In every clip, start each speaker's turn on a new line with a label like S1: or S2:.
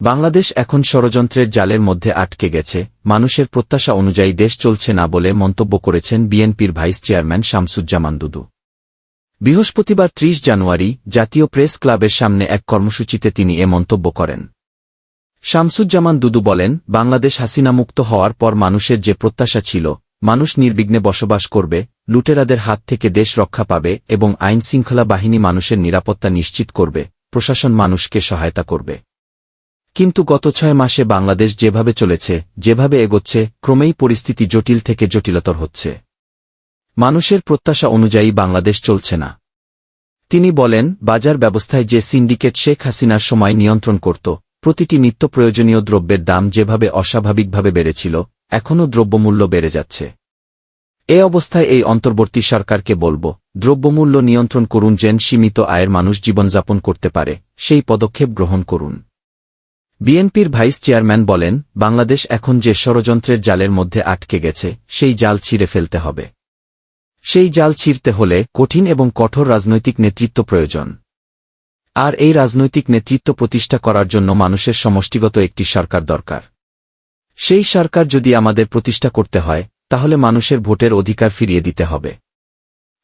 S1: বাংলাদেশ এখন ষড়যন্ত্রের জালের মধ্যে আটকে গেছে, মানুষের প্রত্যাশা অনুযায়ী দেশ চলছে না বলে মন্তব্য করেছেন বিএনপির ভাইস চেয়ারম্যান শামসুজ্জামান দুদু। বৃহস্পতিবার ৩০ জানুয়ারি, জাতীয় প্রেস ক্লাবের সামনে এক কর্মসূচিতে তিনি এ মন্তব্য করেন। শামসুজ্জামান দুদু বলেন, বাংলাদেশ হাসিনামুক্ত হওয়ার পর মানুষের যে প্রত্যাশা ছিল, মানুষ নির্বিঘ্নে বসবাস করবে, লুটেরাদের হাত থেকে দেশ রক্ষা পাবে এবং আইন শৃঙ্খলা বাহিনী মানুষের নিরাপত্তা নিশ্চিত করবে, প্রশাসন মানুষকে সহায়তা করবে। কিন্তু গত ছয় মাসে বাংলাদেশ যেভাবে চলেছে, যেভাবে এগোচ্ছে, ক্রমেই পরিস্থিতি জটিল থেকে জটিলতর হচ্ছে। মানুষের প্রত্যাশা অনুযায়ী বাংলাদেশ চলছে না। তিনি বলেন, বাজার ব্যবস্থায় যে সিন্ডিকেট শেখ হাসিনার সময় নিয়ন্ত্রণ করত, প্রতিটি নিত্য প্রয়োজনীয় দ্রব্যের দাম যেভাবে অস্বাভাবিকভাবে বেড়েছিল, এখনও দ্রব্যমূল্য বেড়ে যাচ্ছে। এ অবস্থায় এই অন্তর্বর্তী সরকারকে বলব, দ্রব্যমূল্য নিয়ন্ত্রণ করুন যেন সীমিত আয়ের মানুষ জীবনযাপন করতে পারে, সেই পদক্ষেপ গ্রহণ করুন। বিএনপির ভাইস চেয়ারম্যান বলেন, বাংলাদেশ এখন যে ষড়যন্ত্রের জালের মধ্যে আটকে গেছে, সেই জাল ছিঁড়ে ফেলতে হবে। সেই জাল ছিঁড়তে হলে কঠিন এবং কঠোর রাজনৈতিক নেতৃত্ব প্রয়োজন। আর এই রাজনৈতিক নেতৃত্ব প্রতিষ্ঠা করার জন্য মানুষের সমষ্টিগত একটি সরকার দরকার। সেই সরকার যদি আমাদের প্রতিষ্ঠা করতে হয়, তাহলে মানুষের ভোটের অধিকার ফিরিয়ে দিতে হবে।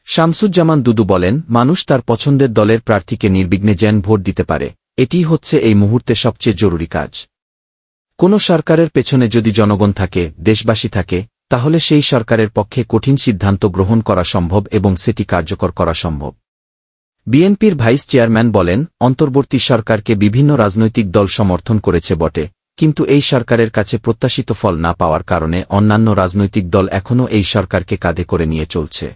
S1: শামসুজ্জামান দুদু বলেন, মানুষ তার পছন্দের দলের প্রার্থীকে নির্বিঘ্নে যেন ভোট দিতে পারে। এটি হচ্ছে এই মুহূর্তে সবচেয়ে জরুরি কাজ। কোন সরকারের পেছনে যদি জনগণ থাকে, দেশবাসী থাকে, তাহলে সেই সরকারের পক্ষে কঠিন সিদ্ধান্ত গ্রহণ করা সম্ভব এবং সেটি কার্যকর করা সম্ভব। বিএনপির ভাইস চেয়ারম্যান বলেন, অন্তর্বর্তী সরকারকে বিভিন্ন রাজনৈতিক দল সমর্থন করেছে বটে, কিন্তু এই সরকারের কাছে প্রত্যাশিত ফল না পাওয়ার কারণে অন্যান্য রাজনৈতিক দল এখনও এই সরকারকে কাঁধে করে নিয়ে চলছে।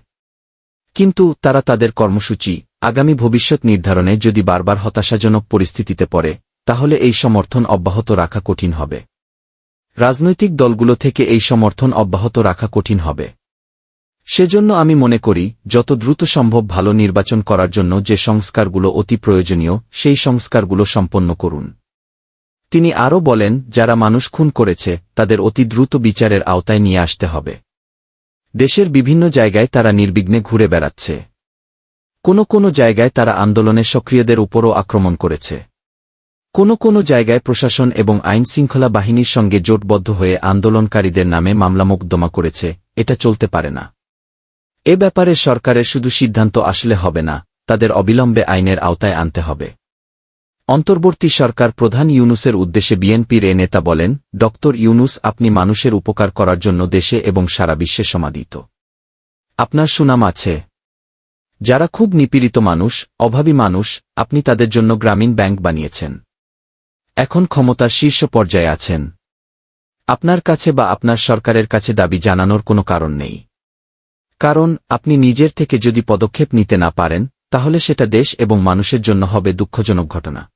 S1: কিন্তু তারা তাদের কর্মসূচি আগামী ভবিষ্যৎ নির্ধারণে যদি বারবার হতাশাজনক পরিস্থিতিতে পড়ে, তাহলে এই সমর্থন অব্যাহত রাখা কঠিন হবে। রাজনৈতিক দলগুলো থেকে এই সমর্থন অব্যাহত রাখা কঠিন হবে। সেজন্য আমি মনে করি, যত দ্রুত সম্ভব ভালো নির্বাচন করার জন্য যে সংস্কারগুলো অতি প্রয়োজনীয়, সেই সংস্কারগুলো সম্পন্ন করুন। তিনি আরও বলেন, যারা মানুষ খুন করেছে, তাদের অতি দ্রুত বিচারের আওতায় নিয়ে আসতে হবে। দেশের বিভিন্ন জায়গায় তারা নির্বিঘ্নে ঘুরে বেড়াচ্ছে। কোনো কোনো জায়গায় তারা আন্দোলনে সক্রিয়দের উপরও আক্রমণ করেছে। কোনো কোনো জায়গায় প্রশাসন এবং আইন শৃঙ্খলা বাহিনীর সঙ্গে জোটবদ্ধ হয়ে আন্দোলনকারীদের নামে মামলা মোকদ্দমা করেছে, এটা চলতে পারে না। এ ব্যাপারে সরকারের শুধু সিদ্ধান্ত আসলে হবে না, তাদের অবিলম্বে আইনের আওতায় আনতে হবে। অন্তর্বর্তী সরকার প্রধান ইউনুসের উদ্দেশ্যে বিএনপির এ নেতা বলেন ড ইউনুস, আপনি মানুষের উপকার করার জন্য দেশে এবং সারা বিশ্বে সমাদিত। আপনার সুনাম আছে যারা খুব নিপীড়িত মানুষ, অভাবী মানুষ, আপনি তাদের জন্য গ্রামীণ ব্যাংক বানিয়েছেন। এখন ক্ষমতার শীর্ষ পর্যায়ে আছেন। আপনার কাছে বা আপনার সরকারের কাছে দাবি জানানোর কোনো কারণ নেই। কারণ, আপনি নিজের থেকে যদি পদক্ষেপ নিতে না পারেন, তাহলে সেটা দেশ এবং মানুষের জন্য হবে দুঃখজনক ঘটনা।